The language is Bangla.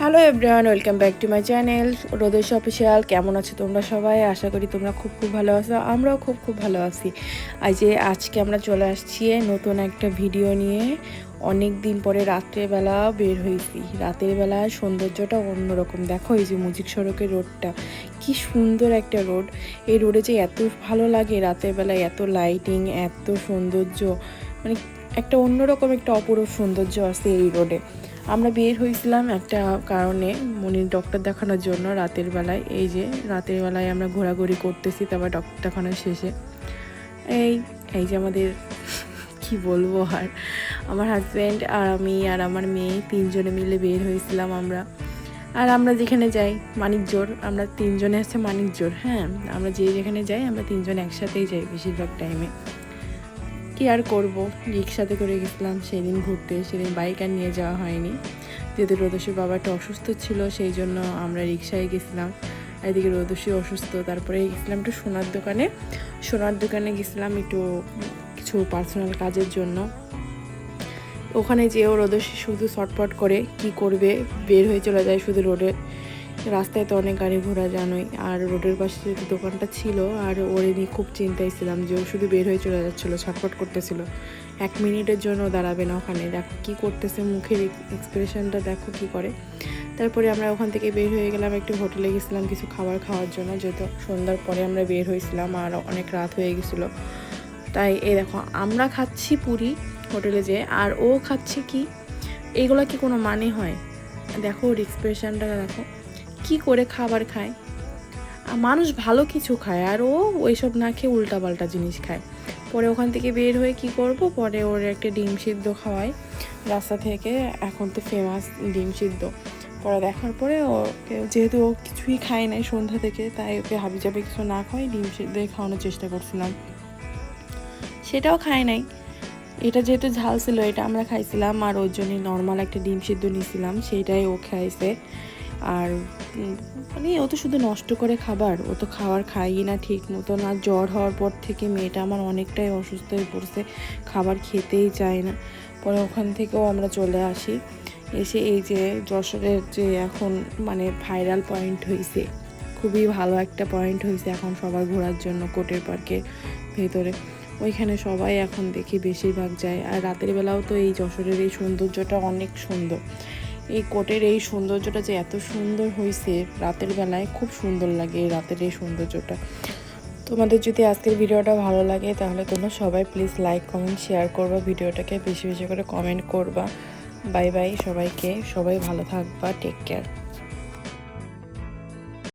Hello everyone welcome back to my channel Rodesh official কেমন আছো তোমরা সবাই? আশা করি তোমরা খুব খুব ভালো আছো। আমরাও খুব খুব ভালো আছি। আজ যে আজকে আমরা চলে আসছি নতুন একটা ভিডিও নিয়ে। অনেক দিন পরে রাত্রেবেলা বের হয়েছি। রাতের বেলা সৌন্দর্যটা অন্যরকম। দেখো এই যে মুজিক সড়কের রোডটা। কি সুন্দর একটা রোড। এই রোডে যে এত ভালো লাগে রাতের বেলায়, এত লাইটিং এত সৌন্দর্য। মানে একটা অন্যরকম একটা অপরূপ সৌন্দর্য আছে এই রোডে আমরা বের হয়েছিলাম একটা কারণে, মনির ডক্টর দেখানোর জন্য রাতের বেলায়। এই যে রাতের বেলায় আমরা ঘোরাঘুরি করতেছি, তারপর ডক্টর দেখানোর শেষে। এই এই যে আমাদের, কি বলব আর? আমার হাজব্যান্ড আর আমি আর আমার মেয়ে তিনজনে মিলে বের হয়েছিলাম আমরা। আর আমরা যেখানে যাই, মানিকজোর, আমরা তিনজনে আছে মানিকজোর হ্যাঁ? আমরা যে যেখানে যাই, আমরা তিনজন একসাথেই যাই বেশিরভাগ টাইমে কি আর করব? রিক্সাতে করে গেছিলাম, সেদিন ঘুরতে, সেদিন বাইক আর নিয়ে যাওয়া হয়নি। যেহেতু রোদসীর বাবাটা অসুস্থ ছিল, সেই জন্য আমরা রিক্সায় গেছিলাম। এদিকে রোদসী অসুস্থ, তারপরে গেছিলাম একটু সোনার দোকানে। সোনার দোকানে গেছিলাম একটু কিছু পার্সোনাল কাজের জন্য। ওখানে যেও রোদসী শুধু শর্টপট করে কি করবে, বের হয়ে চলে যায় শুধু রোডে। রাস্তায় তো অনেক গাড়ি ঘোড়া জানোই, আর রোডের পাশে যেহেতু দোকানটা ছিল, আর ওরে নিয়ে খুব চিন্তায় ছিলাম যে ও শুধু বের হয়ে চলে যাচ্ছিল, ছটফট করতেছিল। এক মিনিটের জন্য দাঁড়াবে না ওখানে, দেখো কী করতেছে মুখের এক্সপ্রেশনটা দেখো কি করে। তারপরে আমরা ওখান থেকে বের হয়ে গেলাম একটু হোটেলে গেছিলাম কিছু খাবার খাওয়ার জন্য, যেহেতু সন্ধ্যার পরে আমরা বের হয়েছিলাম আর অনেক রাত হয়ে গেছিল। তাই এই দেখো, আমরা খাচ্ছি পুরি হোটেলে যেয়ে, আর ও খাচ্ছে কি? এগুলো কি কোনো মানে হয়? দেখো ওর এক্সপ্রেশনটা দেখো। কি করে খাবার খায়? মানুষ ভালো কিছু খায়, আর ও ওইসব না খেয়ে উল্টাপাল্টা জিনিস খায়। পরে ওখান থেকে বের হয়ে কি করব? পরে ওর একটা ডিম সিদ্ধ খাওয়াই রাস্তা থেকে এখন তো ফেমাস ডিম সিদ্ধ। পরে দেখার পরে ওকে, যেহেতু ও কিছুই খায় নাই সন্ধ্যা থেকে, তাই ওকে হাবি জাবি কিছু না খাওয়াই ডিম সিদ্ধই খাওয়ানোর চেষ্টা করছিলাম। সেটাও খায় নাই। এটা যেহেতু ঝাল ছিল, এটা আমরা খাইছিলাম, আর ওর জন্য নর্মাল একটা ডিম সিদ্ধ নিয়েছিলাম সেইটাই ও খাইছে। আর মানে ও তো শুধু নষ্ট করে খাবার, ও তো খাবার খাইই না ঠিক মতন। আর জ্বর হওয়ার পর থেকে মেয়েটা আমার অনেকটাই অসুস্থ হয়ে পড়ছে, খাবার খেতেই চায় না। পরে ওখান থেকেও আমরা চলে আসি। এসে এই যে যশোরের যে এখন মানে ভাইরাল পয়েন্ট হয়েছে খুবই ভালো একটা পয়েন্ট হয়েছে এখন সবার ঘোরার জন্য কোটের পার্কের ভেতরে। ওইখানে সবাই এখন দেখি বেশিরভাগ যায়। আর রাতের বেলাও তো এই যশোরের এই সৌন্দর্যটা অনেক সুন্দর। এই কোটের এই সৌন্দর্যটা যে এত সুন্দর হয়েছে রাতের বেলায়, খুব সুন্দর লাগে এই রাতের এই সৌন্দর্যটা। তোমাদের যদি আজকের ভিডিওটা ভালো লাগে, তাহলে তোমরা সবাই প্লিজ লাইক কমেন্ট শেয়ার করবা, ভিডিওটাকে বেশি বেশি করে কমেন্ট করবা। বাই বাই সবাইকে, সবাই ভালো থাকবা টেক কেয়ার